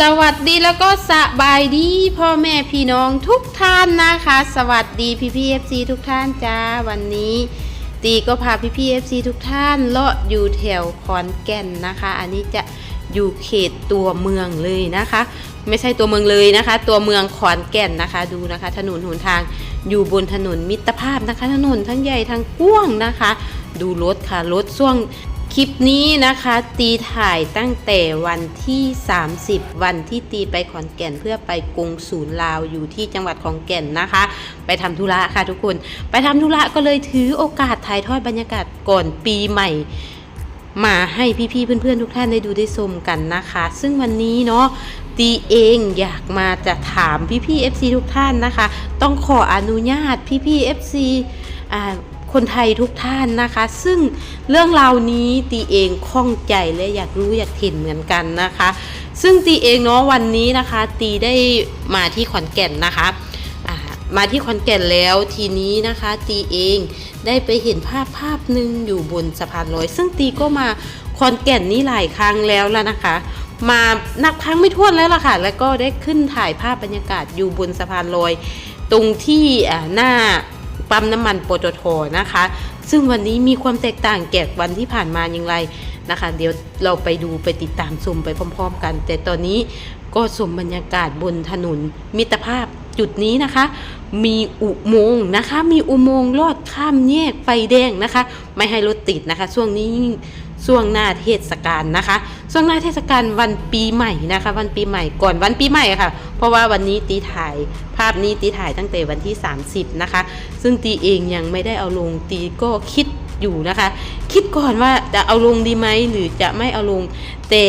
สวัสดีแล้วก็สบายดีพ่อแม่พี่น้องทุกท่านนะคะ สวัสดีพี่พี่เอฟซีทุกท่านจ้าวันนี้ตีก็พาพี่พี่เอฟซีทุกท่านเลาะอยู่แถวขอนแก่นนะคะ อันนี้จะอยู่เขตตัวเมืองเลยนะคะ ไม่ใช่ตัวเมืองเลยนะคะ ตัวเมืองขอนแก่นนะคะดูนะคะ ถนนหนทางอยู่บนถนนมิตรภาพนะคะ ถนนทั้งใหญ่ทั้งกว้างนะคะ ดูรถค่ะรถช่วง คลิปนี้นะคะตีถ่ายตั้งแต่วันที่ 30 วันที่ตีไปขอนแก่นเพื่อไปกรุงศูนย์ลาวอยู่ที่จังหวัดขอนแก่นนะคะ ไปทำธุระค่ะทุกคน ไปทำธุระก็เลยถือโอกาสถ่ายทอดบรรยากาศก่อนปีใหม่ มาให้พี่ๆเพื่อนๆทุกท่านได้ดูได้ชมกันนะคะ ซึ่งวันนี้เนาะตีเองอยากมาจะถามพี่ๆ FC ทุกท่านนะคะ ต้องขออนุญาตพี่ๆ FC อ่า คนไทยทุกท่านนะคะ ซึ่งเรื่องราวนี้ตีเองข้องใจและอยากรู้อยากเห็นเหมือนกันนะคะ ซึ่งตีเองเนาะวันนี้นะคะ ตีได้มาที่ขอนแก่นนะคะมาที่ขอนแก่นแล้วทีนี้นะคะ ตีเองได้ไปเห็นภาพภาพหนึ่งอยู่บนสะพานลอย ซึ่งตีก็มาขอนแก่นนี้หลายครั้งแล้วแล้วนะคะ มานับครั้งไม่ถ้วนแล้วล่ะค่ะ แล้วก็ได้ขึ้นถ่ายภาพบรรยากาศอยู่บนสะพานลอย ตรงที่หน้า ปั๊มน้ำมันปตทนะคะ ซึ่งวันนี้มีความแตกต่างแก่วันที่ผ่านมาอย่างไรนะคะ เดี๋ยวเราไปดูไปติดตามชมไปพร้อม ๆ กัน แต่ตอนนี้ก็ชมบรรยากาศบนถนนมิตรภาพจุดนี้นะคะ มีอุโมงค์นะคะ มีอุโมงค์ลอดข้ามแยกไฟแดงนะคะ ไม่ให้รถติดนะคะ ช่วงนี้ ช่วงหน้าเทศกาลนะคะช่วงหน้าเทศกาลวันปีใหม่นะคะ วันปีใหม่ก่อนวันปีใหม่ค่ะ เพราะว่าวันนี้ตีถ่ายภาพนี้ตีถ่ายตั้งแต่วันที่ 30 นะคะ ซึ่งตีเองยังไม่ได้เอาลงตีก็คิดอยู่นะคะ คิดก่อนว่าจะเอาลงดีไหมหรือจะไม่เอาลง แต่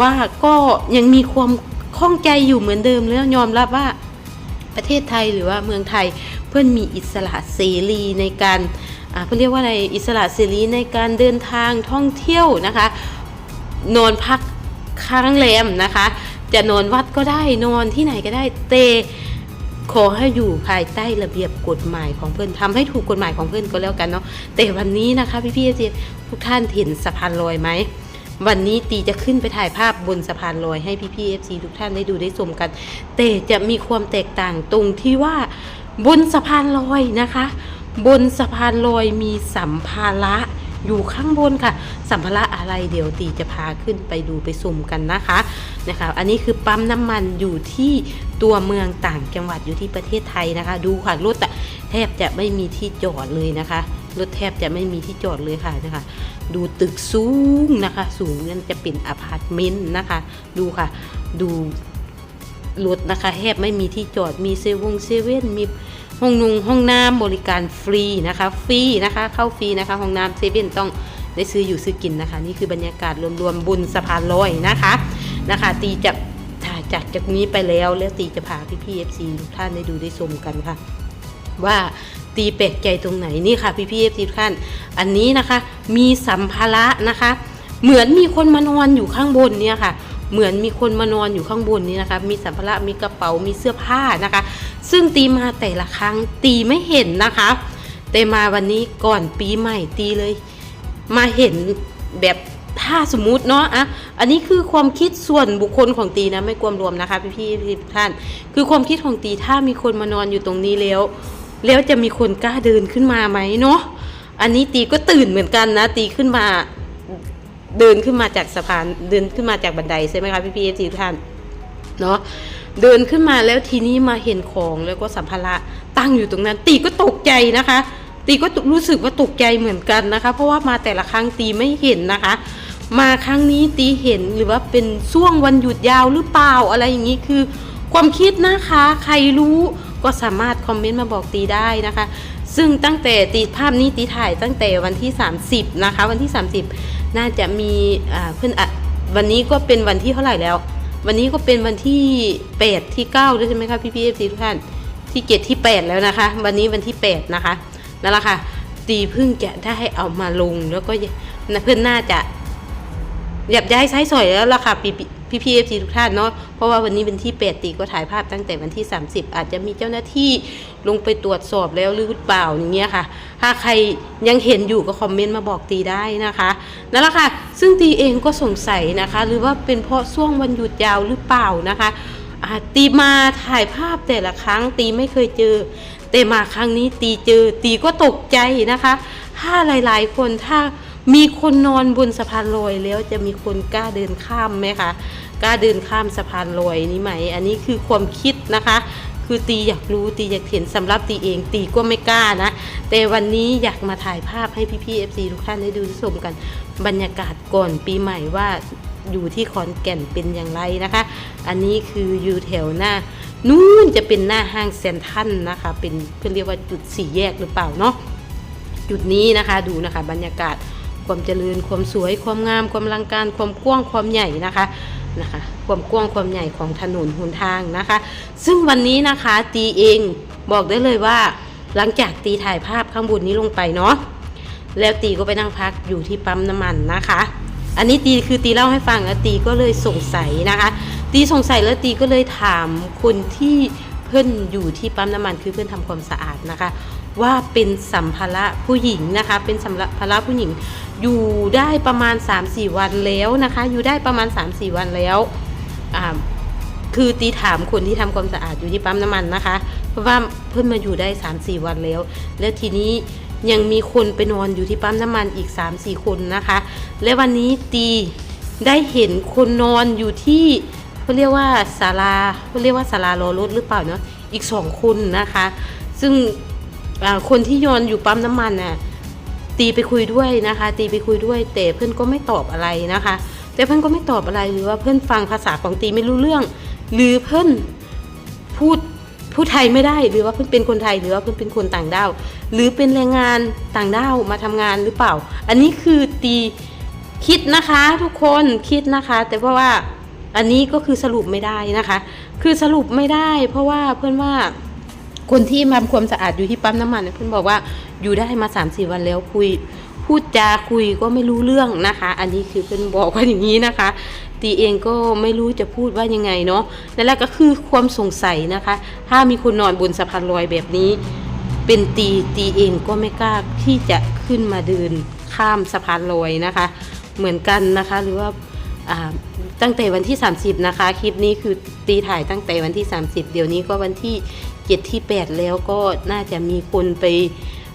ว่าก็ยังมีความข้องใจอยู่เหมือนเดิมแล้วยอมรับว่าประเทศไทยหรือว่าเมืองไทยเพื่อนมีอิสระเสรีในการ เพื่อเรียกว่าอะไรอิสระเสรีในการเดินทางท่องเที่ยวนะคะ นอนพักค้างแรมนะคะ จะนอนวัดก็ได้นอนที่ไหนก็ได้เตขอให้อยู่ภายใต้ระเบียบกฎหมายของเพื่อนทำให้ถูกกฎหมายของเพื่อนก็แล้วกันเนาะแต่วันนี้นะคะพี่พี่ๆทุกท่านเห็นสะพานลอยไหมวันนี้ตีจะขึ้นไปถ่ายภาพบนสะพานลอยให้พี่พี่เอฟซีทุกท่านได้ดูได้ชมกัน แต่จะมีความแตกต่างตรงที่ว่าบนสะพานลอยนะคะ บนสะพานลอยมีสัมภาระอยู่ข้างบนค่ะ สัมภาระอะไรเดี๋ยวตีจะพาขึ้นไปดูไปชมกันนะคะนะคะ อันนี้คือปั๊มน้ำมันอยู่ที่ตัวเมืองต่างจังหวัดอยู่ที่ประเทศไทยนะคะ ดูค่ะรถแทบจะไม่มีที่จอดเลยนะคะรถแทบจะไม่มีที่จอดเลยค่ะนะคะ ดูตึกสูงนะคะ สูงนั่นจะเป็นอพาร์ตเมนต์นะคะ ดูค่ะดูรถนะคะแทบไม่มีที่จอดมีเซเวงเซเว่นมี ห้องนุงห้องน้ำบริการฟรีนะคะฟรีนะคะเข้าฟรีนะคะห้องน้ำเซเว่นต้องได้ซื้ออยู่ซื้อกินนะคะ นี่คือบรรยากาศรวมๆบนสะพานลอยนะคะนะคะตีจะถ่าจากจากนี้ไปแล้วแล้วตีจะพาพี่พีเอฟซีทุกท่านได้ดูได้ชมกันค่ะ ว่าตีแปลกใจตรงไหนนี่ค่ะพี่พี่เอฟซีทุกท่าน อันนี้นะคะ มีสัมภาระนะคะ เหมือนมีคนมานอนอยู่ข้างบนเนี่ยค่ะ เหมือนมีคนมานอนอยู่ข้างบนนี้นะคะ มีสัมภาระมีกระเป๋ามีเสื้อผ้านะคะ ซึ่งตีมาแต่ละครั้งตีไม่เห็นนะคะ แต่มาวันนี้ก่อนปีใหม่ตีเลย มาเห็นแบบถ้าสมมุติเนาะอะอันนี้คือความคิดส่วนบุคคลของตีนะไม่กวมรวมนะคะพี่พี่ๆทุกท่าน คือความคิดของตีถ้ามีคนมานอนอยู่ตรงนี้แล้ว แล้วจะมีคนกล้าเดินขึ้นมาไหมเนาะอันนี้ตีก็ตื่นเหมือนกันนะ ตีขึ้นมาเดินขึ้นมาจากสะพานเดินขึ้นมาจากบันไดใช่ไหมคะพี่พี่ทีท่านเนาะ เดินขึ้นมาแล้วทีนี้มาเห็นของแล้วก็สัมภาระตั้งอยู่ตรงนั้น ตีก็ตกใจนะคะ ตีก็รู้สึกว่าตกใจเหมือนกันนะคะ เพราะว่ามาแต่ละครั้งตีไม่เห็นนะคะ มาครั้งนี้ตีเห็นหรือว่าเป็นช่วงวันหยุดยาวหรือเปล่าอะไรอย่างนี้คือ ความคิดนะคะ ใครรู้ก็สามารถคอมเมนต์มาบอกตีได้นะคะ ซึ่งตั้งแต่ตีภาพนี้ตีถ่ายตั้งแต่วันที่ 30 นะคะ วันที่ 30 น่าจะมีอ่าเพื่อนอะวันนี้ก็เป็นวันที่เท่าไหร่แล้ว วันนี้ก็เป็นวันที่8ที่9ด้วยใช่ไหมคะพี่พี่เอฟซีทุกท่านที่เจ็ดที่ 8 แล้วนะคะ วันนี้วันที่ 8 นะคะนั่นแหละค่ะตีพึ่งจะได้เอามาลงแล้วก็เพื่อนน่าจะหยับย้ายไซส์สอยแล้วล่ะค่ะพี่พี่พีเอฟซีทุกท่านเนาะ เพราะว่าวันนี้เป็นที่8ตีก็ถ่ายภาพตั้งแต่วันที่ 30 อาจจะมีเจ้าหน้าที่ลงไปตรวจสอบแล้วหรือเปล่าอย่างเงี้ยค่ะ ถ้าใครยังเห็นอยู่ก็คอมเมนต์มาบอกตีได้นะคะนั่นแหละค่ะซึ่งตีเองก็สงสัยนะคะ หรือว่าเป็นเพราะช่วงวันหยุดยาวหรือเปล่านะคะตีมาถ่ายภาพแต่ละครั้งตีไม่เคยเจอ แต่มาครั้งนี้ตีเจอตีก็ตกใจนะคะ ถ้าหลายๆคนถ้ามีคนนอนบนสะพานลอยแล้วจะมีคนกล้าเดินข้ามไหมคะ กล้าเดินข้ามสะพานลอยนี้ไหม อันนี้คือความคิดนะคะ คือตีอยากรู้ตีอยากเห็นสำหรับตีเอง ตีก็ไม่กล้านะ แต่วันนี้อยากมาถ่ายภาพให้พี่ๆ FC ทุกท่านได้ดูชมกัน บรรยากาศก่อนปีใหม่ว่าอยู่ที่ขอนแก่นเป็นอย่างไรนะคะ อันนี้คืออยู่แถวหน้า นู่นจะเป็นหน้าห้างเซนทันนะคะ เป็นเพื่อเรียกว่าจุดสี่แยกหรือเปล่าเนาะ จุดนี้นะคะดูนะคะ บรรยากาศ ความเจริญ ความสวย ความงาม ความลังการ ความกว้าง ความใหญ่นะคะนะคะ ความกว้างความใหญ่ของถนนหนทางนะคะ ซึ่งวันนี้นะคะตีเองบอกได้เลยว่า หลังจากตีถ่ายภาพข้างบนนี้ลงไปเนาะแล้วตีก็ไปนั่งพักอยู่ที่ปั๊มน้ำมันนะคะ อันนี้ตีคือตีเล่าให้ฟังแล้วตีก็เลยสงสัยนะคะ ตีสงสัยแล้วตีก็เลยถามคนที่เพื่อนอยู่ที่ปั๊มน้ำมันคือเพื่อนทำความสะอาดนะคะ ว่าเป็นสัมภาระผู้หญิงนะคะ เป็นสัมภาระผู้หญิง อยู่ได้ประมาณ 3-4 วันแล้วนะคะ อยู่ได้ประมาณ 3-4 วันแล้วคือตีถามคนที่ทำความสะอาดอยู่ที่ปั๊มน้ำมันนะคะ เพราะว่าเพิ่นมาอยู่ได้ 3-4 วันแล้ว แล้วทีนี้ยังมีคนไปนอนอยู่ที่ปั๊มน้ำมันอีก 3-4 คนนะคะ และวันนี้ตีได้เห็นคนนอนอยู่ที่เขาเรียกว่าศาลาเขาเรียกว่าศาลารอรถหรือเปล่าเนาะอีกสองคนนะคะ ซึ่ง คนที่ยอนอยู่ปั๊มน้ำมันน่ะตีไปคุยด้วยนะคะ ตีไปคุยด้วย แต่เพื่อนก็ไม่ตอบอะไรนะคะ แต่เพื่อนก็ไม่ตอบอะไรหรือว่าเพื่อนฟังภาษาของตีไม่รู้เรื่อง หรือเพื่อนพูดพูดไทยไม่ได้หรือว่าเพื่อนเป็นคนไทยหรือว่าเพื่อนเป็นคนต่างด้าวหรือเป็นแรงงานต่างด้าวมาทำงานหรือเปล่า อันนี้คือตีคิดนะคะทุกคนคิดนะคะ แต่เพราะว่าอันนี้ก็คือสรุปไม่ได้นะคะ คือสรุปไม่ได้ เพราะว่าเพื่อนว่า คนที่มาทำความสะอาดอยู่ที่ปั๊มน้ำมันเพื่อนบอกว่าอยู่ได้มา3ามสี่วันแล้วคุยพูดจาคุยก็ไม่รู้เรื่องนะคะ อันนี้คือเพื่อนบอกว่าอย่างนี้นะคะ ตีเองก็ไม่รู้จะพูดว่ายังไงเนาะนั่นแหละก็คือความสงสัยนะคะ ถ้ามีคนนอนบนสะพานลอยแบบนี้ เป็นตีตีเองก็ไม่กล้าที่จะขึ้นมาเดินข้ามสะพานลอยนะคะ เหมือนกันนะคะหรือว่าอ่าตั้งแต่วันที่ 30 นะคะ คลิปนี้คือตีถ่ายตั้งแต่วันที่ 30 เดี๋ยวนี้ก็วันที่ 7ที่8แล้วก็น่าจะมีคนไป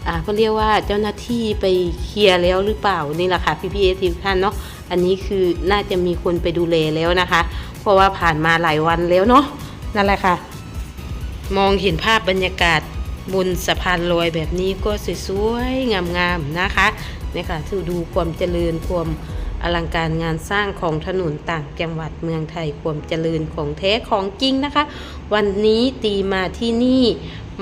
อ่าเขาเรียกว่าเจ้าหน้าที่ไปเคลียร์แล้วหรือเปล่านี่แหละค่ะพี่พีเอทีท่านเนาะอันนี้คือน่าจะมีคนไปดูแลแล้วนะคะ เพราะว่าผ่านมาหลายวันแล้วเนาะนั่นแหละค่ะ มองเห็นภาพบรรยากาศบนสะพานลอยแบบนี้ก็สวยๆงามๆนะคะนี่ค่ะถือดูความเจริญความ อลังการงานสร้างของถนนต่างจังหวัดเมืองไทยความเจริญของแท้ของจริงนะคะ วันนี้ตีมาที่นี่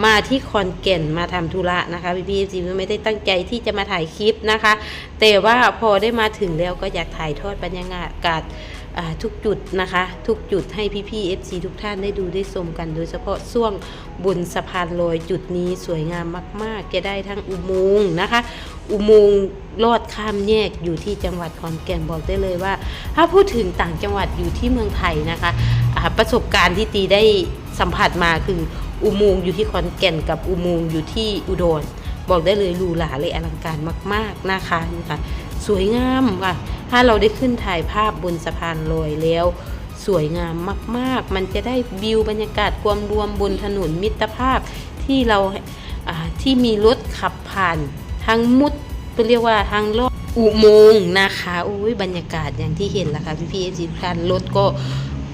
มาที่คอนเก่นมาทำธุระนะคะพี่พี่จีไม่ได้ตั้งใจที่จะมาถ่ายคลิปนะคะ แต่ว่าพอได้มาถึงแล้วก็อยากถ่ายทอดบรรยากาศ ทุกจุดนะคะ ทุกจุดให้พี่ๆ FC ทุกท่านได้ดูได้ชมกัน โดยเฉพาะช่วงบนสะพานลอยจุดนี้สวยงามมากๆ จะได้ทั้งอุโมงค์นะคะ อุโมงค์ลอดข้ามแยกอยู่ที่จังหวัดขอนแก่นบอกได้เลยว่า ถ้าพูดถึงต่างจังหวัดอยู่ที่เมืองไทยนะคะประสบการณ์ที่ตีได้สัมผัสมาคืออุโมงค์อยู่ที่ขอนแก่นกับอุโมงค์อยู่ที่อุดรบอกได้เลยหรูหราเลยอลังการมาก ๆนะคะนี่ค่ะ สวยงามค่ะ ถ้าเราได้ขึ้นถ่ายภาพบนสะพานลอยแล้ว สวยงามมากๆ มันจะได้วิวบรรยากาศความรวมบนถนนมิตรภาพที่เราที่มีรถขับผ่านทางมุดเรียกว่าทางลอดอุโมงค์นะคะอุ้ยบรรยากาศอย่างที่เห็นละค่ะพี่พี่ๆทุกท่านรถก็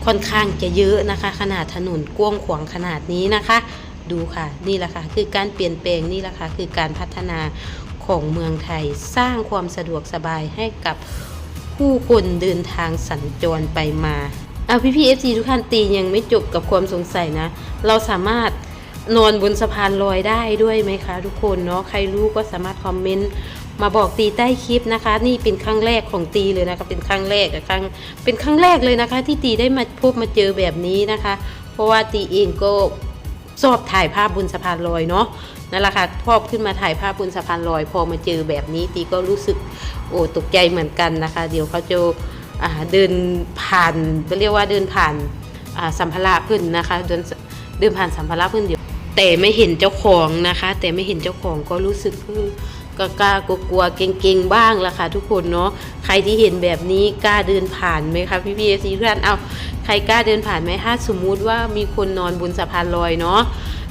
ค่อนข้างจะเยอะนะคะ ขนาดถนนกว้างขวางขนาดนี้นะคะ ดูค่ะ นี่แหละค่ะ คือการเปลี่ยนแปลงนี่แหละค่ะ คือการพัฒนา ของเมืองไทย สร้างความสะดวกสบายให้กับผู้คนเดินทางสัญจรไปมาเอาพี่พี่เอฟซีทุกท่านตียังไม่จบกับความสงสัยนะ เราสามารถนอนบนสะพานลอยได้ด้วยไหมคะ ทุกคนเนาะใครรู้ก็สามารถคอมเมนต์มาบอกตีใต้คลิปนะคะ นี่เป็นครั้งแรกของตีเลยนะคะเป็นครั้งแรกครั้งเป็นครั้งแรกเลยนะคะ ที่ตีได้มาพบมาเจอแบบนี้นะคะ เพราะว่าตีเองก็ ชอบถ่ายภาพบนสะพานลอยเนาะนั่นแหละค่ะพอขึ้นมาถ่ายภาพบนสะพานลอย พอมาเจอแบบนี้ตีก็รู้สึกโอ้ตกใจเหมือนกันนะคะ เดี๋ยวเขาจะาเดินผ่านก็เรียกว่าเดินผ่านาสัมภาระเพิ่นนะคะเดินเดินผ่านสัมภาระเพิ่นเดี๋ยวแต่ไม่เห็นเจ้าของนะคะ แต่ไม่เห็นเจ้าของก็รู้สึกคือกล้ากล้ากลัวๆเก่งๆบ้างละค่ะทุกคนเนาะใครที่เห็นแบบนี้กล้าเดินผ่านไหมคะพี่พีเอซีทุกท่านเอา ใครกล้าเดินผ่านไหมถ้าสมมุติว่ามีคนนอนบนสะพานลอยเนาะ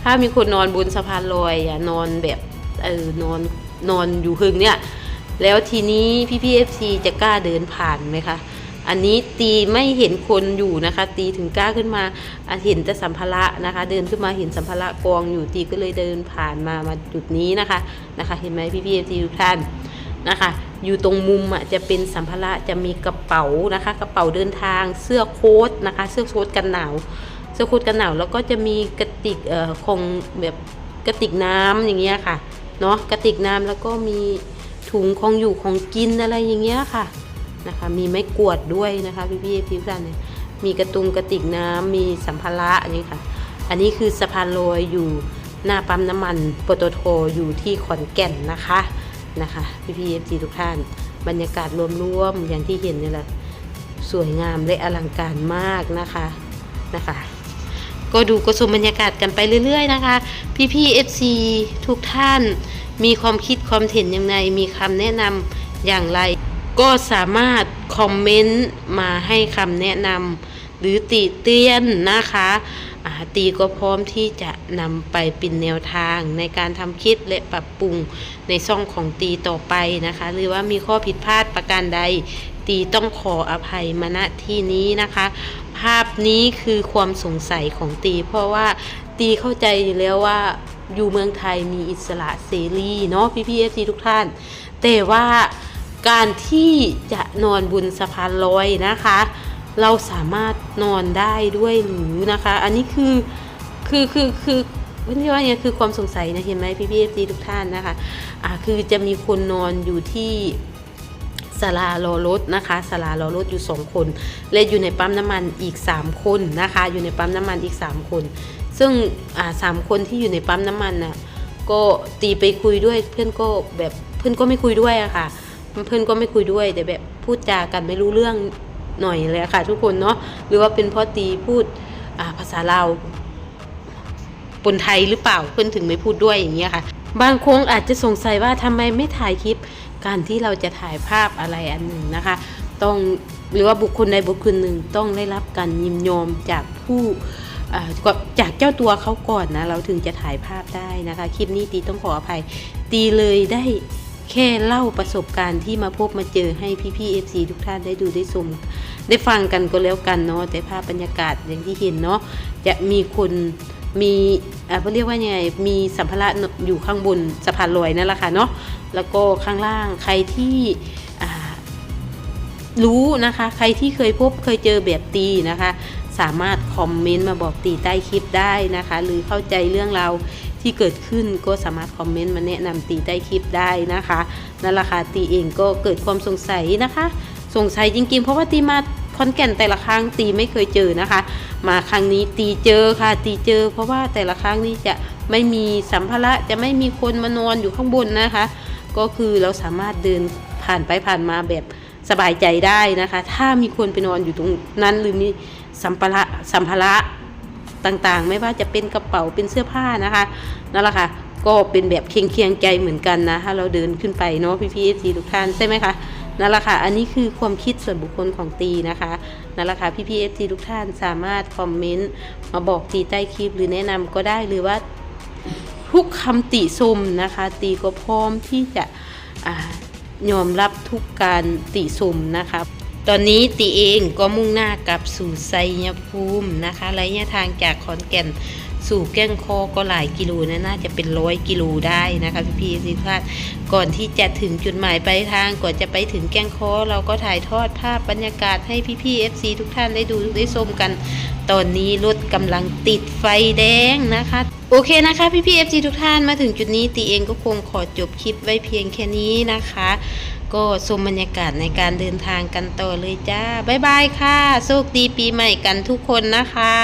ถ้ามีคนนอนบนสะพานลอยอะนอนแบบเออนอนนอนอยู่หึงเนี่ย แล้วทีนี้พี่พีเอฟซีจะกล้าเดินผ่านไหมคะอันนี้ตีไม่เห็นคนอยู่นะคะ ตีถึงกล้าขึ้นมาเห็นแต่สัมภาระนะคะ เดินขึ้นมาเห็นสัมภาระกองอยู่ตีก็เลยเดินผ่านมามาจุดนี้นะคะนะคะ เห็นไหมพี่พี่ทีทุกท่านนะคะ อยู่ตรงมุมอะจะเป็นสัมภาระจะมีกระเป๋านะคะ กระเป๋าเดินทาง เสื้อโค้ทนะคะ เสื้อโค้ทกันหนาว เสื้อโค้ทกันหนาวแล้วก็จะมีกระติกเอ่อของแบบกระติกน้ำอย่างเงี้ยค่ะเนาะกระติกน้ำแล้วก็มีถุงของอยู่ของกินอะไรอย่างเงี้ยค่ะนะคะ มีไม้กวาดด้วยนะคะพี่พี่พี่ท่านเนี่ยมีกระตุงกระติกน้ำมีสัมภาระอันนี้ค่ะ อันนี้คือสะพานลอยอยู่หน้าปั๊มน้ำมันปตทอยู่ที่ขอนแก่นนะคะ นะคะพี่พี่ทีทุกท่าน บรรยากาศรวมๆอย่างที่เห็นนี่แหละสวยงามและอลังการมากนะคะนะคะ ก็ดูก็ชมบรรยากาศกันไปเรื่อย ๆ นะคะ พี่พี่เอฟซีทุกท่านมีความคิดความเห็นยังไงมีคำแนะนำอย่างไร ก็สามารถคอมเมนต์มาให้คำแนะนำหรือติเตียนนะคะ ตีก็พร้อมที่จะนำไปเป็นแนวทางในการทำคลิปและปรับปรุงในช่องของตีต่อไปนะคะ หรือว่ามีข้อผิดพลาดประการใด ตีต้องขออภัยมาณที่นี้นะคะ ภาพนี้คือความสงสัยของตี เพราะว่าตีเข้าใจอยู่แล้วว่าอยู่เมืองไทยมีอิสระเสรีเนาะพี่พี่เอฟซีทุกท่าน แต่ว่าการที่จะนอนบนสะพานลอยนะคะ เราสามารถนอนได้ด้วยหรือนะคะ อันนี้คือคือคือคือไม่ใช่ว่าเนี่ยคือความสงสัยนะเห็นไหมพี่พี่เอฟซีทุกท่านนะคะอ่าคือจะมีคนนอนอยู่ที่สลารอรถนะคะสลารอรถอยู่สองคน และอยู่ในปั๊มน้ำมันอีก 3 คนนะคะ อยู่ในปั๊มน้ำมันอีก 3 คน ซึ่งอ่าสามคนที่อยู่ในปั๊มน้ำมันน่ะก็ตีไปคุยด้วยเพื่อนก็แบบเพื่อนก็ไม่คุยด้วยอะค่ะ เพื่อนก็ไม่คุยด้วยแต่แบบพูดจากันไม่รู้เรื่อง หน่อยเลยค่ะทุกคนเนาะหรือว่าเป็นพราะตีพูดาภาษาลาวปนไทยหรือเปล่าเพื่อนถึงไม่พูดด้วยอย่างเงี้ยค่ะ บางคงอาจจะสงสัยว่าทำไมไม่ถ่ายคลิป การที่เราจะถ่ายภาพอะไรอันหนึ่งนะคะ ต้องหรือว่าบุคคลใดบุคคลหนึ่งต้องได้รับการยินยอมจากผู้าจากเจ้าตัวเขาก่อนนะ เราถึงจะถ่ายภาพได้นะคะ คลิปนี้ตีต้องขออภัย ตีเลยได้ แค่เล่าประสบการณ์ที่มาพบมาเจอให้พี่ๆเอฟซีทุกท่านได้ดูได้ชมได้ฟังกันก็แล้วกันเนาะแต่ภาพบรรยากาศอย่างที่เห็นเนาะจะมีคนมีอ่าเขาเรียกว่าไงมีสัมภาระอยู่ข้างบนสะพานลอยนั่นแหละค่ะเนาะแล้วก็ข้างล่างใครที่อ่ารู้นะคะ ใครที่เคยพบเคยเจอแบบตีนะคะ สามารถคอมเมนต์มาบอกตีใต้คลิปได้นะคะ หรือเข้าใจเรื่องเรา ที่เกิดขึ้นก็สามารถคอมเมนต์มาแนะนำตีใต้คลิปได้นะคะนั่นแหละค่ะตีเองก็เกิดความสงสัยนะคะ สงสัยจริงๆ เพราะว่าตีมาคอนแก่นแต่ละครั้งตีไม่เคยเจอนะคะ มาครั้งนี้ตีเจอค่ะ ตีเจอ เพราะว่าแต่ละครั้งนี้จะไม่มีสัมภาระจะไม่มีคนมานอนอยู่ข้างบนนะคะ ก็คือเราสามารถเดินผ่านไปผ่านมาแบบสบายใจได้นะคะ ถ้ามีคนไปนอนอยู่ตรงนั้นหรือมีสัมภาระสัมภาระ ต่างๆ ไม่ว่าจะเป็นกระเป๋าเป็นเสื้อผ้านะคะนั่นแหละค่ะก็เป็นแบบเคียงเคียงใจเหมือนกันนะถ้าเราเดินขึ้นไปเนาะพี่พีเอฟซีทุกท่านใช่ไหมคะนั่นแหละค่ะ อันนี้คือความคิดส่วนบุคคลของตีนะคะนั่นแหละค่ะพี่พีเอฟซีทุกท่านสามารถคอมเมนต์มาบอกตีใต้คลิปหรือแนะนำก็ได้หรือว่าทุกคำติชมนะคะ ตีก็พร้อมที่จะอยอมรับทุกการติชมนะคะ ตอนนี้ตีเองก็มุ่งหน้ากลับสู่ไซยภูมินะคะระยะทางจากขอนแก่นสู่แก้งคอก็หลายกิโลนะน่าจะเป็นร้อยกิโลได้นะคะพี่พี่สิพาดก่อนที่จะถึงจุดหมายปลายทางก่อนจะไปถึงแก้งคอเราก็ถ่ายทอดภาพบรรยากาศให้พี่พี่เอฟซีทุกท่านได้ดูได้ชมกัน ตอนนี้รถกำลังติดไฟแดงนะคะโอเคนะคะพี่พี่เอฟซีทุกท่านมาถึงจุดนี้ตีเองก็คงขอจบคลิปไว้เพียงแค่นี้นะคะ ก็ชมบรรยากาศในการเดินทางกันต่อเลยจ้า บ๊ายบายค่ะ โชคดีปีใหม่กันทุกคนนะคะ